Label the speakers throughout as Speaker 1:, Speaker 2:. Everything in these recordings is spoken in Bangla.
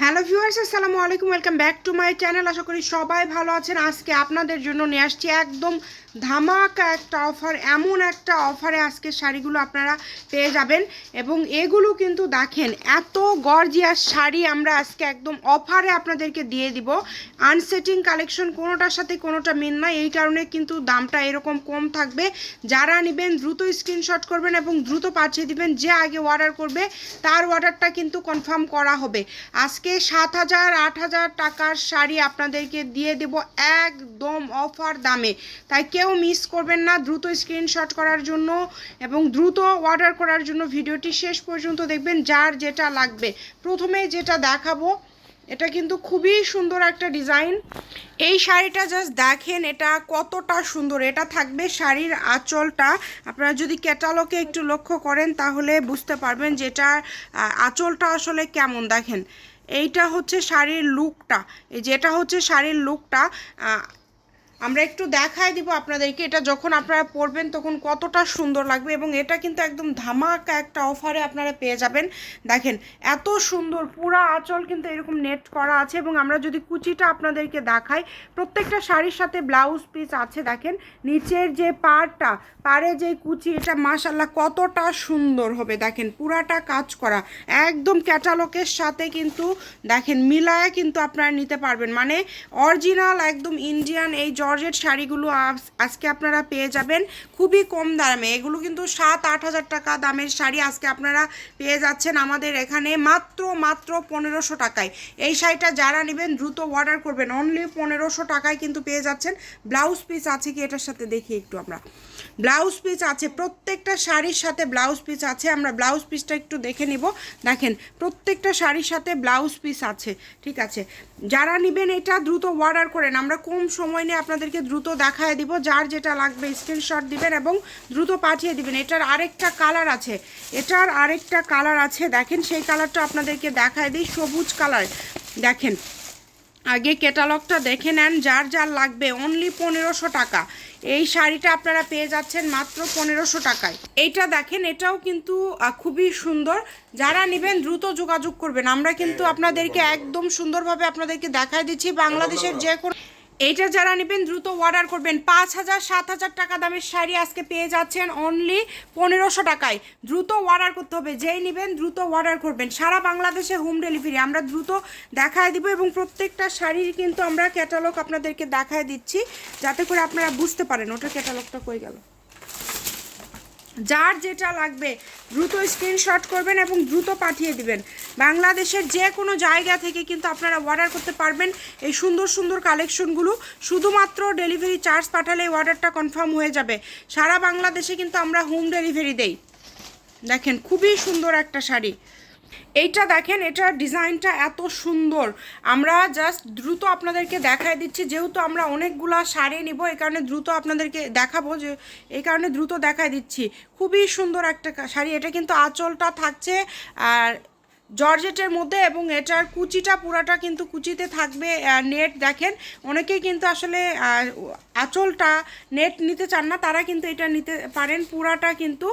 Speaker 1: হ্যালো ভিউয়ার্স, আসসালামু আলাইকুম, welcome back to my channel. আশা করি সবাই ভালো আছেন। আজকে আপনাদের জন্য নিয়ে আসছি একদম ধামাকা একটা অফার, এমন একটা অফারে আজকে শাড়িগুলো আপনারা পেয়ে যাবেন। এবং এগুলো কিন্তু দেখেন, এত গর্জিয়াস শাড়ি আমরা আজকে একদম অফারে আপনাদেরকে দিয়ে দিব। আনসেটিং কালেকশন কোনোটার সাথে কোনোটা মিল না এই কারণে কিন্তু দামটা এরকম কম থাকবে। যারা নেবেন, দ্রুত স্ক্রিনশট করবেন এবং দ্রুত পাঠিয়ে দিবেন, যে আগে অর্ডার করবে, তার অর্ডারটা কিন্তু কনফার্ম করা হবে। আজকে সাত হাজার আট হাজার টাকার শাড়ি আপনাদেরকে দিয়ে দেব একদম অফার দামে। তাই কেউ মিস করবেন না দ্রুত স্ক্রিনশট করার জন্য এবং দ্রুত অর্ডার করার জন্য ভিডিওটি শেষ পর্যন্ত দেখবেন যার যেটা লাগবে। প্রথমে যেটা দেখাবো এটা কিন্তু খুবই সুন্দর একটা ডিজাইন। এই শাড়িটা জাস্ট দেখেন এটা কতটা সুন্দর এটা থাকবে শাড়ির আঁচলটা। আপনারা যদি ক্যাটালগে একটু লক্ষ্য করেন তাহলে বুঝতে পারবেন যে এটার আহ, আঁচলটা আসলে কেমন। দেখেন এইটা হচ্ছে শাড়ির লুকটা যেটা হচ্ছে শাড়ির লুকটা আমরা একটু দেখাই দিব আপনাদেরকে, এটা যখন আপনারা পরবেন তখন কতটা সুন্দর লাগবে এবং এটা কিন্তু একদম ধামাকা একটা অফারে আপনারা পেয়ে যাবেন। দেখেন, এত সুন্দর, পুরা আঁচল কিন্তু এরকম নেট করা আছে এবং আমরা যদি কুচিটা আপনাদেরকে দেখাই, প্রত্যেকটা শাড়ির সাথে ব্লাউজ পিস আছে, দেখেন, নিচের যে পাড়টা, পাড়ে যে কুচি, এটা মাশাল্লাহ কতটা সুন্দর হবে। দেখেন, পুরাটা কাজ করা, একদম ক্যাটালগের সাথে কিন্তু, দেখেন, মিলায় কিন্তু আপনারা নিতে পারবেন। মানে অরিজিনাল একদম ইন্ডিয়ান এই জর্জেট শাড়িগুলো আজ- আজকে আপনারা পেয়ে যাবেন খুবই কম দামে। এগুলো কিন্তু সাত আট হাজার টাকা দামের শাড়ি আজকে আপনারা পেয়ে যাচ্ছেন আমাদের এখানে মাত্র মাত্র পনেরোশো টাকায়। এই শাড়িটা যারা নেবেন দ্রুত অর্ডার করবেন। অনলি পনেরোশো টাকায় কিন্তু পেয়ে যাচ্ছেন। ব্লাউজ পিস আছে কি এটার সাথে দেখি একটু আমরা। ব্লাউজ পিস আছে। প্রত্যেকটা শাড়ির সাথে ব্লাউজ পিস আছে। আমরা ব্লাউজ পিসটা একটু দেখে নিব। দেখেন, প্রত্যেকটা শাড়ির সাথে ব্লাউজ পিস আছে। ঠিক আছে? যারা নেবেন এটা দ্রুত অর্ডার করেন আমরা কম সময় নিয়ে আপনাদেরকে দ্রুত দেখায় দিব, যার যেটা লাগবে স্ক্রিনশট দিবেন এবং দ্রুত পাঠিয়ে দিবেন। এটার আরেকটা কালার আছে। এটার আরেকটা কালার আছে, দেখেন সেই কালারটা আপনাদেরকে দেখায় দিই, সবুজ কালার দেখেন আগে ক্যাটালগটা দেখে নেন যার যার লাগবে অনলি পনেরোশো টাকা। এই শাড়িটা আপনারা পেয়ে যাচ্ছেন মাত্র পনেরোশো টাকায়। এইটা দেখেন এটাও কিন্তু খুবই সুন্দর। যারা নেবেন দ্রুত যোগাযোগ করবেন। আমরা কিন্তু আপনাদেরকে একদম। সুন্দরভাবে আপনাদেরকে দেখায় দিচ্ছি। বাংলাদেশের যে কোনো এইটা যারা নেবেন দ্রুত অর্ডার করবেন। পাঁচ হাজার, সাত হাজার টাকা দামের শাড়ি আজকে পেয়ে যাচ্ছেন অনলি পনেরোশো টাকায়। দ্রুত অর্ডার করতে হবে। যেই নেবেন দ্রুত অর্ডার করবেন। সারা বাংলাদেশে হোম ডেলিভারি আমরা দ্রুত দেখায় দিব এবং প্রত্যেকটা শাড়ির কিন্তু আমরা ক্যাটালগ আপনাদেরকে দেখায় দিচ্ছি, যাতে করে আপনারা বুঝতে পারেন ওটা ক্যাটালগটা কই গেল। যার যেটা লাগবে, দ্রুত স্ক্রিনশট করবেন এবং দ্রুত পাঠিয়ে দিবেন। বাংলাদেশের যে কোনো জায়গা থেকে কিন্তু আপনারা অর্ডার করতে পারবেন এই সুন্দর সুন্দর কালেকশনগুলো শুধুমাত্র ডেলিভারি চার্জ পাঠালে অর্ডারটা কনফার্ম হয়ে যাবে। সারা বাংলাদেশে কিন্তু আমরা হোম ডেলিভারি দেই। দেখেন, খুবই সুন্দর একটা শাড়ি। এইটা দেখেন এটার ডিজাইনটা এত সুন্দর। আমরা জাস্ট দ্রুত আপনাদেরকে দেখায় দিচ্ছি, যেহেতু আমরা অনেকগুলা শাড়ি নিব, এই কারণে দ্রুত আপনাদেরকে দেখাবো যে, এই কারণে দ্রুত দেখায় দিচ্ছি। খুবই সুন্দর একটা শাড়ি। এটা কিন্তু আঁচলটা থাকছে, আর জর্জেটের মধ্যে এবং এটার কুচিটা, পুরাটা কিন্তু কুচিতে থাকবে নেট। দেখেন, অনেকেই কিন্তু আসলে আঁচলটা নেট নিতে চান না, তারা কিন্তু এটা নিতে পারেন। পুরাটা কিন্তু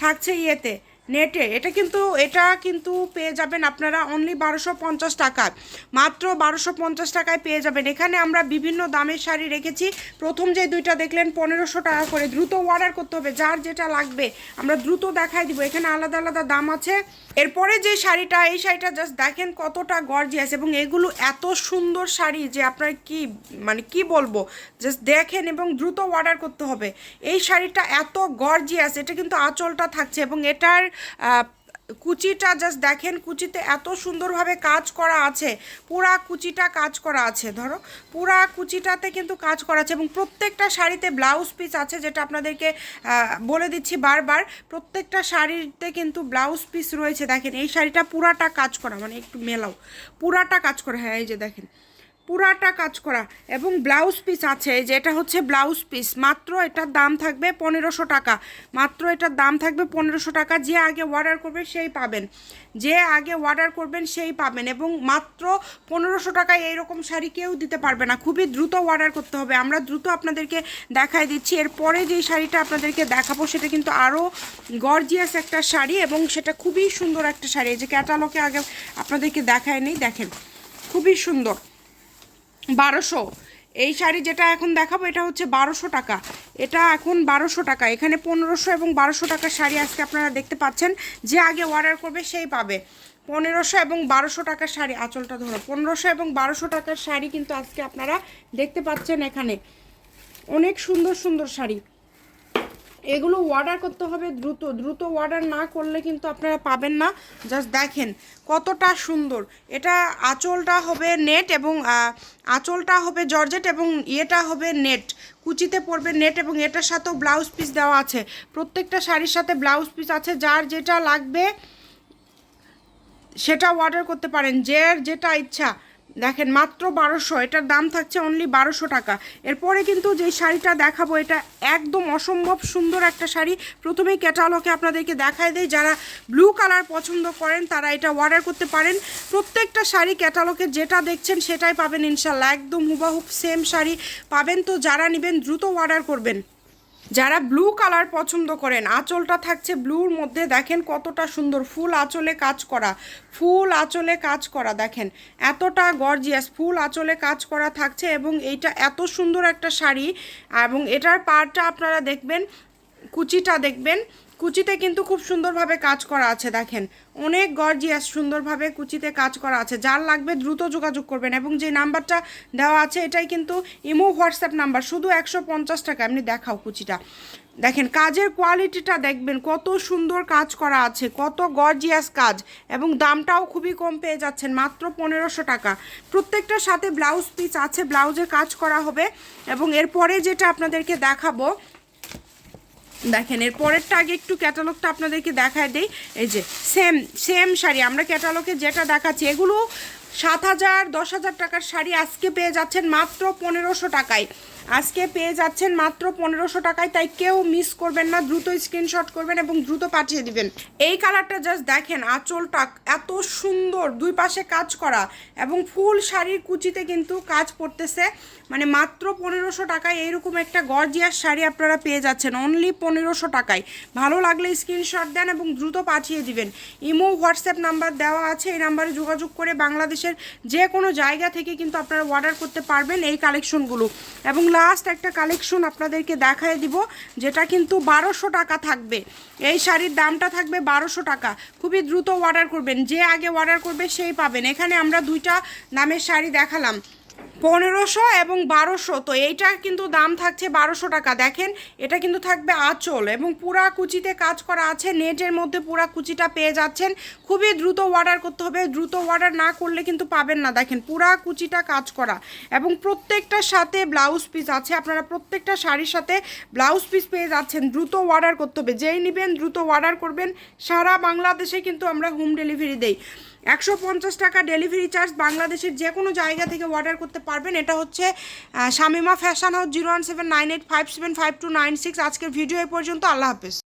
Speaker 1: থাকছে ইয়েতে। নেটে এটা কিন্তু এটা কিন্তু পেয়ে যাবেন আপনারা অনলি বারোশো পঞ্চাশ টাকায় মাত্র বারোশো পঞ্চাশ টাকায় পেয়ে যাবেন। এখানে আমরা বিভিন্ন দামের শাড়ি রেখেছি। প্রথম যে দুইটা দেখলেন, পনেরোশো টাকা করে। দ্রুত অর্ডার করতে হবে। যার যেটা লাগবে, আমরা দ্রুত দেখাই দিব। এখানে আলাদা আলাদা দাম আছে। এরপরে যে শাড়িটা, এই শাড়িটা জাস্ট দেখেন কতটা গর্জিয়াস এবং এগুলো এত সুন্দর শাড়ি যে আপনার কি মানে কি বলব? জাস্ট দেখেন এবং দ্রুত অর্ডার করতে হবে। এই শাড়িটা এত গর্জিয়াস এটা কিন্তু আঁচলটা থাকছে এবং এটার কুচিটা জাস্ট দেখেন, কুচিতে এত সুন্দরভাবে কাজ করা আছে। পুরা কুচিটা কাজ করা আছে, ধরো। পুরা কুচিটাতে কিন্তু কাজ করা আছে এবং প্রত্যেকটা শাড়িতে ব্লাউজ পিস আছে, যেটা আপনাদেরকে বলে দিচ্ছি বারবার, প্রত্যেকটা শাড়িতে কিন্তু ব্লাউজ পিস রয়েছে। দেখেন, এই শাড়িটা পুরাটা কাজ করা মানে একটু মেলাও। পুরাটা কাজ করা হ্যাঁ এই যে দেখেন। পুরাটা কাজ করা এবং ব্লাউজ পিস আছে এই যে এটা হচ্ছে ব্লাউজ পিস। মাত্র এটার দাম থাকবে পনেরোশো টাকা। মাত্র এটার দাম থাকবে পনেরোশো টাকা। যে আগে অর্ডার করবে সেই পাবেন। যে আগে অর্ডার করবেন সেই পাবেন এবং মাত্র পনেরোশো টাকায় এইরকম শাড়ি কেউ দিতে পারবে না। খুবই দ্রুত অর্ডার করতে হবে। আমরা দ্রুত আপনাদেরকে দেখাই দিচ্ছি। এরপরে যেই শাড়িটা আপনাদেরকে দেখাবো, সেটা কিন্তু আরও গর্জিয়াস একটা শাড়ি এবং সেটা খুবই সুন্দর একটা শাড়ি। যে ক্যাটালগে আগে আপনাদেরকে দেখায় নেই, দেখেন। খুবই সুন্দর। বারোশো। এই শাড়ি যেটা এখন দেখাবো, এটা হচ্ছে বারোশো টাকা। এটা এখন বারোশো টাকা। এখানে পনেরোশো এবং বারোশো টাকার শাড়ি আজকে আপনারা দেখতে পাচ্ছেন। যে আগে অর্ডার করবে সেই পাবে। পনেরোশো এবং বারোশো টাকার শাড়ি, আঁচলটা ধরো। পনেরোশো এবং বারোশো টাকার শাড়ি কিন্তু আজকে আপনারা দেখতে পাচ্ছেন এখানে। অনেক সুন্দর সুন্দর শাড়ি। এগুলো অর্ডার করতে হবে দ্রুত। দ্রুত অর্ডার না করলে কিন্তু আপনারা পাবেন না। জাস্ট দেখেন কতটা সুন্দর। এটা আঁচলটা হবে নেট এবং আঁচলটা হবে জর্জেট এবং ইয়েটা হবে নেট কুচিতে পড়বে নেট এবং এটার সাথেও ব্লাউজ পিস দেওয়া আছে। প্রত্যেকটা শাড়ির সাথে ব্লাউজ পিস আছে। যার যেটা লাগবে সেটা অর্ডার করতে পারেন। যে যেটা ইচ্ছা। দেখেন, মাত্র বারোশো, এটার দাম থাকছে অনলি বারোশো টাকা। এরপরে কিন্তু যে শাড়িটা দেখাবো, এটা একদম অসম্ভব সুন্দর একটা শাড়ি। প্রথমেই ক্যাটালগে আপনাদেরকে দেখায় দেয় যারা ব্লু কালার পছন্দ করেন, তারা এটা অর্ডার করতে পারেন। প্রত্যেকটা শাড়ি ক্যাটালগে যেটা দেখছেন, সেটাই পাবেন ইনশাল্লাহ একদম হুবাহুব সেম শাড়ি পাবেন। তো যারা নেবেন, দ্রুত অর্ডার করবেন। যারা ব্লু কালার পছন্দ করেন, আঁচলটা থাকছে ব্লুর মধ্যে, দেখেন কতটা সুন্দর, ফুল আঁচলে কাজ করা, ফুল আঁচলে কাজ করা, দেখেন এতটা গর্জিয়াস ফুল আঁচলে কাজ করা থাকছে এবং এইটা এত সুন্দর একটা শাড়ি এবং এটার পারটা আপনারা দেখবেন, কুচিটা দেখবেন কুচিতে কিন্তু খুব সুন্দরভাবে কাজ করা আছে, দেখেন। অনেক গর্জিয়াস সুন্দরভাবে কুচিতে কাজ করা আছে। যার লাগবে দ্রুত যোগাযোগ করবেন এবং যে নাম্বারটা দেওয়া আছে, এটাই কিন্তু ইমো, হোয়াটসঅ্যাপ নাম্বার। শুধু একশো পঞ্চাশ টাকা, এমনি দেখাও কুচিটা। দেখেন, কাজের কোয়ালিটিটা দেখবেন, কত সুন্দর কাজ করা আছে, কত গর্জিয়াস কাজ, এবং দামটাও খুবই কম পেয়ে যাচ্ছেন, মাত্র পনেরোশো টাকা। প্রত্যেকটার সাথে ব্লাউজ পিস আছে ব্লাউজে কাজ করা হবে, এবং এরপরে যেটা আপনাদেরকে দেখাবো দেখেন এর পরেরটা আগে একটু ক্যাটালগটা আপনাদেরকে দেখায় দেই। এই যে সেম সেম শাড়ি, আমরা ক্যাটালগে যেটা দেখাচ্ছি, এগুলো সাত হাজার, দশ হাজার টাকার শাড়ি আজকে পেয়ে যাচ্ছেন মাত্র পনেরোশো টাকায়। আজকে পেয়ে যাচ্ছেন মাত্র পনেরোশো টাকায়, তাই কেউ মিস করবেন না, দ্রুত স্ক্রিনশট করবেন এবং দ্রুত পাঠিয়ে দিবেন। এই কালারটা জাস্ট দেখেন, আঁচলটা এত সুন্দর, দুই পাশে কাজ করা এবং ফুল শাড়ির কুচিতে কিন্তু কাজ পড়তেছে মানে মাত্র পনেরোশো টাকায় এইরকম একটা গর্জিয়াস শাড়ি আপনারা পেয়ে যাচ্ছেন অনলি পনেরোশো টাকায়। ভালো লাগলে স্ক্রিনশট দেন এবং দ্রুত পাঠিয়ে দিবেন। ইমো হোয়াটসঅ্যাপ নাম্বার দেওয়া আছে, এই নাম্বারে যোগাযোগ করে বাংলাদেশের যে কোনো জায়গা থেকে কিন্তু আপনারা অর্ডার করতে পারবেন এই কালেকশনগুলো এবং লাস্ট একটা কালেকশন আপনাদেরকে দেখায় দিব, যেটা কিন্তু বারোশো টাকা থাকবে। এই শাড়ির দামটা থাকবে বারোশো টাকা। খুবই দ্রুত অর্ডার করবেন। যে আগে অর্ডার করবে সেই পাবেন। এখানে আমরা দুইটা দামের শাড়ি দেখালাম। পনেরোশো এবং বারোশো। তো এইটার কিন্তু দাম থাকছে বারোশো টাকা। দেখেন, এটা কিন্তু থাকবে আঁচল এবং পুরা কুচিতে কাজ করা আছে। নেটের মধ্যে পুরা কুচিটা পেয়ে যাচ্ছেন। খুবই দ্রুত অর্ডার করতে হবে। দ্রুত অর্ডার না করলে কিন্তু পাবেন না। দেখেন, পুরা কুচিটা কাজ করা এবং প্রত্যেকটার সাথে ব্লাউজ পিস আছে। আপনারা প্রত্যেকটা শাড়ির সাথে ব্লাউজ পিস পেয়ে যাচ্ছেন। দ্রুত অর্ডার করতে হবে। যেই নেবেন দ্রুত অর্ডার করবেন। সারা বাংলাদেশে কিন্তু আমরা হোম ডেলিভারি দেই। একশো পঞ্চাশ টাকা ডেলিভারি চার্জ বাংলাদেশের যে কোনো জায়গা থেকে অর্ডার করতে পারবেন। এটা হচ্ছে Shamima fashion house zero one seven nine eight five seven five two nine six আজকের ভিডিও এ পর্যন্ত, আল্লাহ হাফেজ।